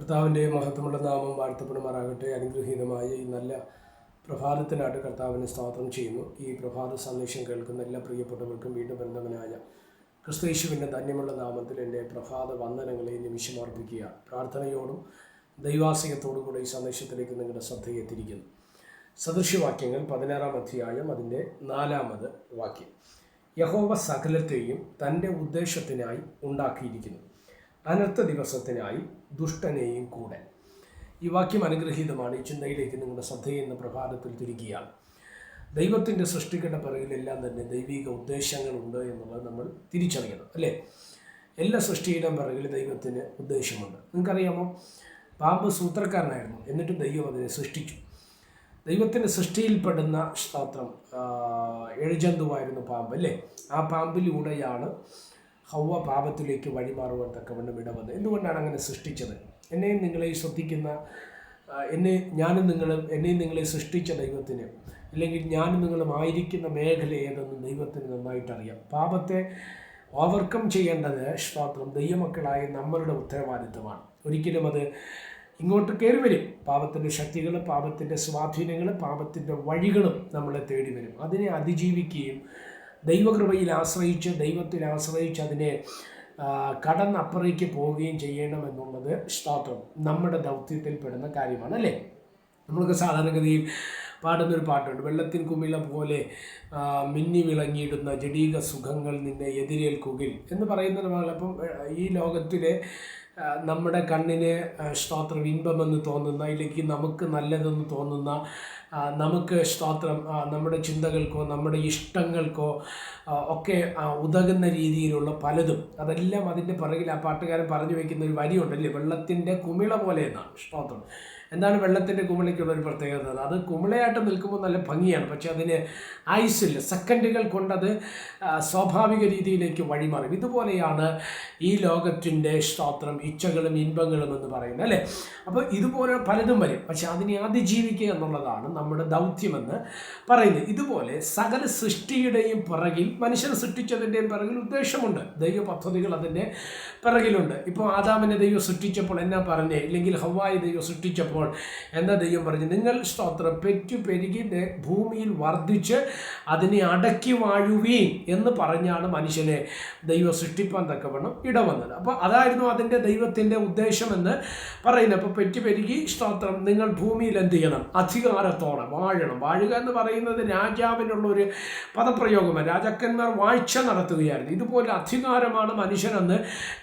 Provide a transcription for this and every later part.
കർത്താവിന്റെ മഹത്വമുള്ള നാമം വാഴ്ത്തപ്പെടുമാറാകട്ടെ. അനുഗ്രഹീതമായ ഈ നല്ല പ്രഭാതത്തിനായിട്ട് കർത്താവിനെ സ്തോത്രം ചെയ്യുന്നു. ഈ പ്രഭാത സന്ദേശം കേൾക്കുന്ന എല്ലാ പ്രിയപ്പെട്ടവർക്കും വീണ്ടും ബന്ധവനായ ക്രിസ്തയേശുവിന്റെ ധന്യമുള്ള നാമത്തിൽ എന്റെ പ്രഭാത വന്ദനങ്ങളെ നിമിഷം അർപ്പിക്കുക. പ്രാർത്ഥനയോടും ദൈവാസികത്തോടും കൂടെ ഈ സന്ദേശത്തിലേക്ക് നിങ്ങളുടെ ശ്രദ്ധയെത്തിരിക്കുന്നു സദൃശ്യവാക്യങ്ങൾ പതിനാറാം അധ്യായം അതിന്റെ നാലാമത് വാക്യം. യഹോവ സകലത്തെയും തന്റെ ഉദ്ദേശത്തിനായി ഉണ്ടാക്കിയിരിക്കുന്നു. അനർത്ഥ ദിവസത്തിനായി ദുഷ്ടനെയും കൂടെ. ഈ വാക്യം അനുഗ്രഹീതമാണ്. ഈ ചിന്തയിലേക്ക് നിങ്ങളുടെ ശ്രദ്ധയെന്ന പ്രഭാതത്തിൽ തിരികിയാൽ ദൈവത്തിന്റെ സൃഷ്ടികളുടെ പിറകിലെല്ലാം തന്നെ ദൈവിക ഉദ്ദേശങ്ങളുണ്ട് എന്നുള്ളത് നമ്മൾ തിരിച്ചറിയണം അല്ലേ? എല്ലാ സൃഷ്ടിയുടെയും പിറകിൽ ദൈവത്തിന് ഉദ്ദേശമുണ്ട്. നിങ്ങൾക്കറിയാമോ? പാമ്പ് സൂത്രക്കാരനായിരുന്നു. എന്നിട്ടും ദൈവം അതിനെ സൃഷ്ടിച്ചു. ദൈവത്തിന്റെ സൃഷ്ടിയിൽപ്പെടുന്ന സ്തോത്രം എഴുജന്തുവായിരുന്നു പാമ്പ് അല്ലേ? ആ പാമ്പിലൂടെയാണ് ഹൗവ പാപത്തിലേക്ക് വഴിമാറുവാൻ തക്കവണ്ണം ഇടവന്ന്. എന്തുകൊണ്ടാണ് അങ്ങനെ സൃഷ്ടിച്ചത്? എന്നെയും നിങ്ങളെയും ശ്രദ്ധിക്കുന്ന എന്നെ ഞാനും നിങ്ങളും എന്നെയും നിങ്ങളെ സൃഷ്ടിച്ച ദൈവത്തിന് അല്ലെങ്കിൽ ഞാനും നിങ്ങളും ആയിരിക്കുന്ന മേഖല ഏതെന്ന് ദൈവത്തിന് നന്നായിട്ട് അറിയാം പാപത്തെ ഓവർകം ചെയ്യേണ്ടത് മാത്രം ദൈവമക്കളായ നമ്മളുടെ ഉത്തരവാദിത്വമാണ്. ഒരിക്കലും അത് ഇങ്ങോട്ട് കയറി വരും. പാപത്തിന്റെ ശക്തികൾ പാപത്തിന്റെ സ്വാധീനങ്ങൾ പാപത്തിന്റെ വഴികളും നമ്മളെ തേടി വരും. അതിനെ അതിജീവിക്കുകയും ദൈവകൃപയിൽ ആശ്രയിച്ച് ദൈവത്തിൽ ആശ്രയിച്ച് അതിനെ കടന്നപ്പുറേക്ക് പോവുകയും ചെയ്യണമെന്നുള്ളത് സ്തോത്രം. നമ്മുടെ ദൗത്യത്തിൽ പെടുന്ന കാര്യമാണ് അല്ലേ? നമ്മൾക്ക് സാധാരണഗതിയിൽ പാടുന്നൊരു പാട്ടുണ്ട്. വെള്ളത്തിൻ കുമിള പോലെ മിന്നി വിളങ്ങിയിടുന്ന ജഡീക സുഖങ്ങൾ നിന്നെ എതിരേൽക്കുകിൽ എന്ന് പറയുന്നത് പോലെ അപ്പം ഈ ലോകത്തിലെ നമ്മുടെ കണ്ണിന് സ്തോത്രം ഇൻപമെന്ന് തോന്നുന്ന ഇല്ലെങ്കിൽ നമുക്ക് നല്ലതെന്ന് തോന്നുന്ന നമുക്ക് സ്തോത്രം നമ്മുടെ ചിന്തകൾക്കോ നമ്മുടെ ഇഷ്ടങ്ങൾക്കോ ഒക്കെ ഉതകുന്ന രീതിയിലുള്ള പലതും. അതെല്ലാം അതിന്റെ പിറകിൽ ആ പാട്ടുകാരൻ പറഞ്ഞു വയ്ക്കുന്ന ഒരു വരിയുണ്ടല്ലേ? വെള്ളത്തിന്റെ കുമിള പോലെ എന്നാണ് സ്തോത്രം. എന്താണ് വെള്ളത്തിന്റെ കുമിളയ്ക്കുള്ള ഒരു പ്രത്യേകത? അത് കുമിളയായിട്ട് നിൽക്കുമ്പോൾ നല്ല ഭംഗിയാണ്. പക്ഷേ അതിന് ഐസില്ല സെക്കൻഡുകൾ കൊണ്ടത് സ്വാഭാവിക രീതിയിലേക്ക് വഴിമാറും. ഇതുപോലെയാണ് ഈ ലോകത്തിന്റെ സ്തോത്രം ഇച്ഛകളും ഇൻപങ്ങളും എന്ന് പറയുന്നത് അല്ലേ? അപ്പോൾ ഇതുപോലെ പലതും വരും. പക്ഷേ അതിനെ അതിജീവിക്കുക എന്നുള്ളതാണ് നമ്മുടെ ദൗത്യമെന്ന് പറയുന്നത് ഇതുപോലെ സകല സൃഷ്ടിയുടെയും പിറകിൽ മനുഷ്യനെ സൃഷ്ടിച്ചതിന്റെയും പിറകിൽ ഉദ്ദേശമുണ്ട്. ദൈവ പദ്ധതികൾ അതിന്റെ പിറകിലുണ്ട്. ഇപ്പോൾ ആദാമിനെ ദൈവം സൃഷ്ടിച്ചപ്പോൾ എന്നാ പറഞ്ഞേ? ഇല്ലെങ്കിൽ ഹവായി ദൈവം സൃഷ്ടിച്ചപ്പോൾ എന്താ ദൈവം പറഞ്ഞു? നിങ്ങൾ സ്തോത്രം പെറ്റു പെരുകി ഭൂമിയിൽ വർദ്ധിച്ച് അതിനെ അടക്കി വാഴുവീൻ എന്ന് പറഞ്ഞാണ് മനുഷ്യനെ ദൈവം സൃഷ്ടിപ്പാൻ തക്കവണ്ണം ഇടവന്നത്. അപ്പോൾ അതായിരുന്നു അതിന്റെ ദൈവത്തിന്റെ ഉദ്ദേശമെന്ന് പറയുന്നത്. അപ്പോൾ പെറ്റു പെരുകി സ്തോത്രം നിങ്ങൾ ഭൂമിയിൽ എന്ത് ചെയ്യണം? അധികാരത്തോടെ വാഴണം. വാഴുക എന്ന് പറയുന്നത് രാജാവിനുള്ള ഒരു പദപ്രയോഗമാണ്. രാജാക്കന്മാർ വാഴ്ച നടത്തുകയായിരുന്നു. ഇതുപോലെ അധികാരമാണ് മനുഷ്യനെന്ന്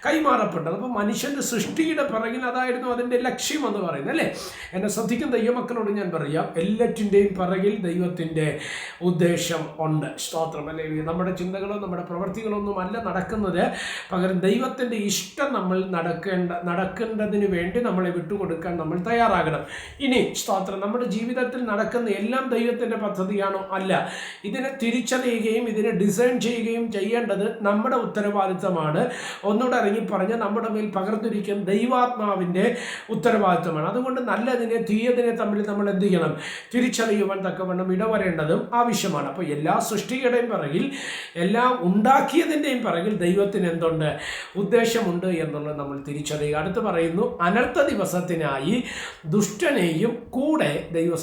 കൈമാറപ്പെട്ടത്. അപ്പോൾ മനുഷ്യന്റെ സൃഷ്ടിയുടെ പിറകിൽ അതായിരുന്നു അതിന്റെ ലക്ഷ്യം എന്ന് പറയുന്നത് അല്ലേ? എന്നെ ശ്രദ്ധിക്കുന്ന ദൈവമക്കളോട് ഞാൻ പറയാം എല്ലാറ്റിന്റെയും പിറകിൽ ദൈവത്തിന്റെ ഉദ്ദേശം ഉണ്ട്. സ്തോത്രം. അല്ലെ? നമ്മുടെ ചിന്തകളോ നമ്മുടെ പ്രവൃത്തികളോ ഒന്നും അല്ല നടക്കുന്നത്. പകരം ദൈവത്തിന്റെ ഇഷ്ടം നമ്മൾ നടക്കേണ്ട നടക്കേണ്ടതിന് വേണ്ടി നമ്മളെ വിട്ടുകൊടുക്കാൻ നമ്മൾ തയ്യാറാകണം. ഇനി സ്തോത്രം. നമ്മുടെ ജീവിതത്തിൽ നടക്കുന്ന എല്ലാം ദൈവത്തിന്റെ പദ്ധതിയാണോ? അല്ല. ഇതിനെ തിരിച്ചറിയുകയും ഇതിനെ ഡിസൈൻ ചെയ്യുകയും ചെയ്യേണ്ടത് നമ്മുടെ ഉത്തരവാദിത്തമാണ്. ഒന്നുകൂടെ ഇറങ്ങി പറഞ്ഞ് നമ്മുടെ മേൽ പകർന്നിരിക്കുന്ന ദൈവാത്മാവിന്റെ ഉത്തരവാദിത്തമാണ്. അതുകൊണ്ട് നല്ലതിനെ തീയതിനെ തമ്മിൽ നമ്മൾ എന്ത് ചെയ്യണം? തിരിച്ചറിയുവാൻ തക്കവണ്ണം ഇടവരേണ്ടതും ആവശ്യമാണ്. അപ്പോൾ എല്ലാ സൃഷ്ടിയുടെയും പിറകിൽ എല്ലാം ഉണ്ടാക്കിയതിന്റെയും പിറകിൽ ദൈവത്തിന് എന്തുണ്ട്? ഉദ്ദേശമുണ്ട് എന്നുള്ളത് നമ്മൾ തിരിച്ചറിയുക. അടുത്ത് പറയുന്നു അനർത്ഥ ദിവസത്തിനായി ദുഷ്ടനെയും കൂടെ ദൈവം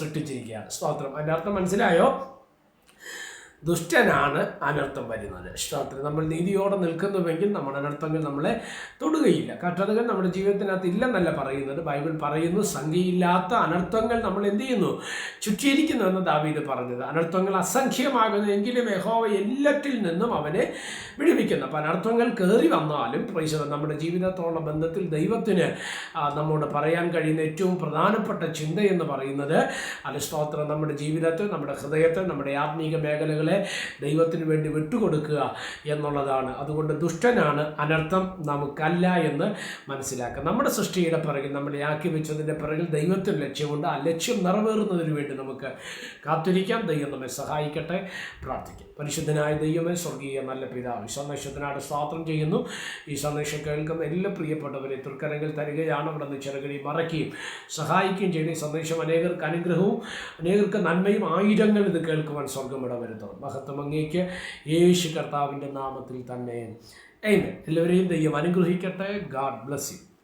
സൃഷ്ടിച്ചിരിക്കുകയാണ് സ്തോത്രം. അതിന്റെ അർത്ഥം മനസ്സിലായോ? ദുഷ്ടനാണ് അനർത്ഥം വരുന്നത്. ഇഷ്ടത്തിന് നമ്മൾ നീതിയോടെ നിൽക്കുന്നുവെങ്കിൽ നമ്മൾ അനർത്ഥങ്ങൾ നമ്മളെ തൊടുകയില്ല. കഷ്ടതകൾ നമ്മുടെ ജീവിതത്തിനകത്ത് ഇല്ലെന്നല്ല പറയുന്നത്. ബൈബിൾ പറയുന്നു സംഖ്യയില്ലാത്ത അനർത്ഥങ്ങൾ നമ്മൾ എന്ത് ചെയ്യുന്നു? ചുറ്റിയിരിക്കുന്നു എന്ന് ദാവീദ് പറഞ്ഞത്. അനർത്ഥങ്ങൾ അസംഖ്യമാകുന്നു എങ്കിലും യഹോവ എല്ലാറ്റിൽ നിന്നും അവനെ വിടുവിക്കുന്നു. അപ്പം അനർത്ഥങ്ങൾ കയറി വന്നാലും പ്രൈസ നമ്മുടെ ജീവിതത്തോളം ബന്ധത്തിൽ ദൈവത്തിന് നമ്മോട് പറയാൻ കഴിയുന്ന ഏറ്റവും പ്രധാനപ്പെട്ട ചിന്ത എന്ന് പറയുന്നത് അല്ല സ്തോത്രം. നമ്മുടെ ജീവിതത്തെ നമ്മുടെ ഹൃദയത്തെ നമ്മുടെ ആത്മീക മേഖലകളെ ദൈവത്തിന് വേണ്ടി വിട്ടുകൊടുക്കുക എന്നുള്ളതാണ്. അതുകൊണ്ട് ദുഷ്ടനാണ് അനർത്ഥം നമുക്കല്ല എന്ന് മനസ്സിലാക്കുക. നമ്മുടെ സൃഷ്ടിയുടെ പിറകിൽ നമ്മളെ ആക്കി വെച്ചതിന്റെ പിറകിൽ ദൈവത്തിന് ലക്ഷ്യമുണ്ട്. ആ ലക്ഷ്യം നിറവേറുന്നതിന് വേണ്ടി നമുക്ക് കാത്തിരിക്കാം. ദൈവം നമ്മെ സഹായിക്കട്ടെ. പ്രാർത്ഥിക്കാം. പരിശുദ്ധനായ ദൈവമേ സ്വർഗീയ നല്ല പിതാവ് ഈ സന്ദേശത്തിനായിട്ട് സ്വാത്രം ചെയ്യുന്നു. ഈ സന്ദേശം കേൾക്കുന്ന എല്ലാ പ്രിയപ്പെട്ടവരെ തൃക്കരങ്ങൾ തരികയാണ്. അവിടെ നിന്ന് ചെറുകടി മറയ്ക്കുകയും സഹായിക്കുകയും ചെയ്യുന്ന ഈ സന്ദേശം അനേകർക്ക് അനുഗ്രഹവും അനേകർക്ക് നന്മയും ആയിരങ്ങൾ ഇത് കേൾക്കുവാൻ സ്വർഗം ഇടവരുത്തണം മഹത്വം അങ്ങേക്ക് യേശു കർത്താവിന്റെ നാമത്തിൽ തന്നെ. എല്ലാവരെയും ദൈവം അനുഗ്രഹിക്കട്ടെ. God bless you